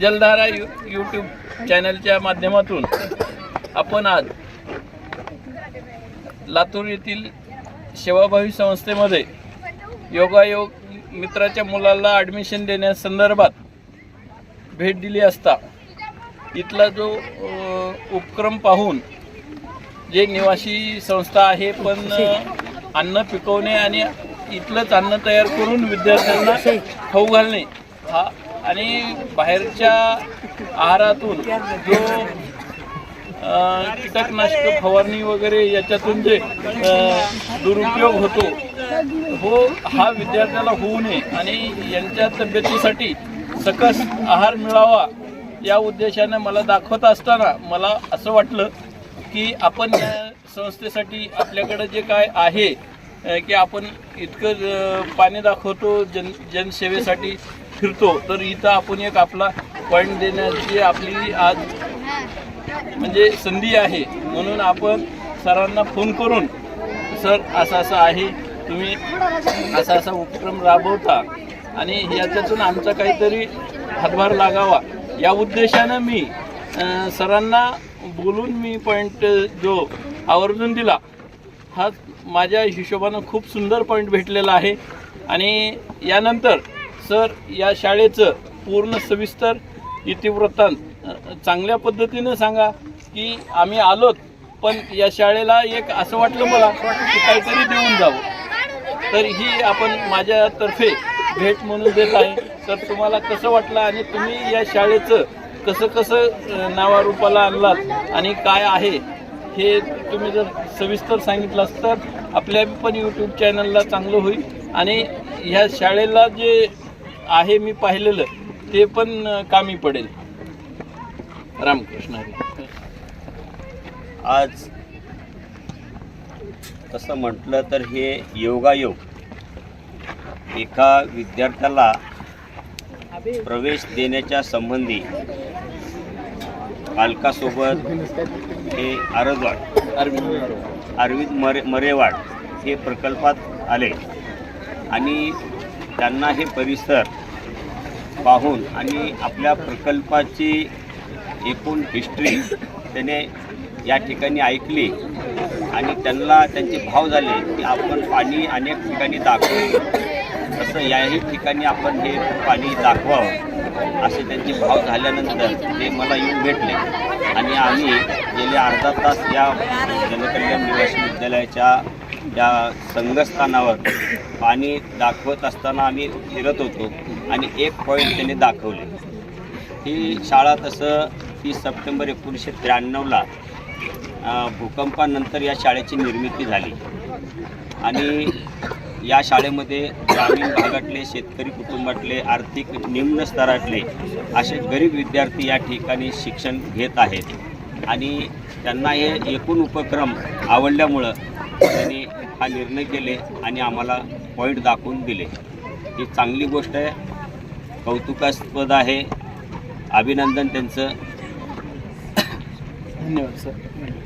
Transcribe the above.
जलधारा you YouTube चॅनलच्या माध्यमातून आपण आज लातूर येथील सेवाभावी संस्थेमध्ये योगायोग मित्राच्या मुलाला ॲडमिशन देण्यासंदर्भात भेट दिली असता इथला जो उपक्रम पाहून जे निवासी संस्था आहे पण अन्न पिकवणे आणि इथलंच अन्न तयार करून विद्यार्थ्यांना खाऊ घालणे हा आणि बाहेरच्या आहारातून जो कीटकनाशक फवारणी वगैरे याच्यातून जे दुरुपयोग होतो हो हा विद्यार्थ्याला होऊ नये. आणि यांच्या तब्येतीसाठी सकस आहार मिळावा या उद्देशाने मला दाखवत असताना मला असं वाटलं की आपण संस्थेसाठी आपल्याकडं जे काय आहे की आपण इतकं पाणी दाखवतो जन जनसेवेसाठी फिरतो तर इथं आपण एक आपला पॉईंट देण्याची आपली आज म्हणजे संधी आहे. म्हणून आपण सरांना फोन करून सर असं असं आहे तुम्ही असा असा उपक्रम राबवता आणि याच्यातून आमचा काहीतरी हातभार लागावा. या उद्देशानं मी सरांना बोलून मी पॉईंट जो आवर्जून दिला. हा माझ्या हिशोबानं खूप सुंदर पॉईंट भेटलेला आहे. आणि यानंतर सर या शाळेचं पूर्ण सविस्तर इतिवृत्तांत चांगल्या पद्धतीनं सांगा की आम्ही आलोत पण या शाळेला एक असं वाटलं मला की काहीतरी देऊन जावं. तर ही आपण माझ्यातर्फे भेट म्हणून देत आहे. तर तुम्हाला कसं वाटलं आणि तुम्ही या शाळेचं कसं कसं नावारूपाला आणलात आणि काय आहे? हे तुम्ही जर सविस्तर सांगितलं तर आपल्या पण यूट्यूब चॅनलला चांगलं होईल. आणि ह्या शाळेला जे आहे मी पाहिलेलं ते पण कामी पडेल. रामकृष्ण हरी. आज तसं म्हटलं तर हे योगायोग. एका विद्यार्थ्याला प्रवेश देण्याच्या संबंधी पालकासोबत हे आरजवाड अरविंद अरविंद मरे मरेवाड हे प्रकल्पात आले. आणि त्यांना हे परिसर पाहून आणि आपल्या प्रकल्पाची एकूण हिस्ट्री त्याने या ठिकाणी ऐकली. आणि त्यांना त्यांचे भाव झाले की आपण पाणी अनेक ठिकाणी दाखवू. तसं याही ठिकाणी आपण हे पाणी दाखवावं असे त्यांचे भाव झाल्यानंतर ते मला येऊन भेटले. आणि आम्ही गेले अर्धा तास या जनकल्याण निवासी विद्यालयाच्या या संघस्थानावर पाणी दाखवत असताना आम्ही फिरत होतो आणि एक पॉईंट त्याने दाखवले. ही शाळा तसं तीस सप्टेंबर एकोणीसशे त्र्याण्णवला भूकंपानंतर या शाळेची निर्मिती झाली. आणि या शाळेमध्ये ग्रामीण भागातले शेतकरी कुटुंबातले आर्थिक निम्न स्तरातले असे गरीब विद्यार्थी या ठिकाणी शिक्षण घेत आहेत. आणि त्यांना हे एकूण उपक्रम आवडल्यामुळं त्यांनी हा निर्णय केले आणि आम्हाला पॉईंट दाखवून दिले. ही चांगली गोष्ट आहे. कौतुकास्पद आहे. अभिनंदन त्यांचं. धन्यवाद सर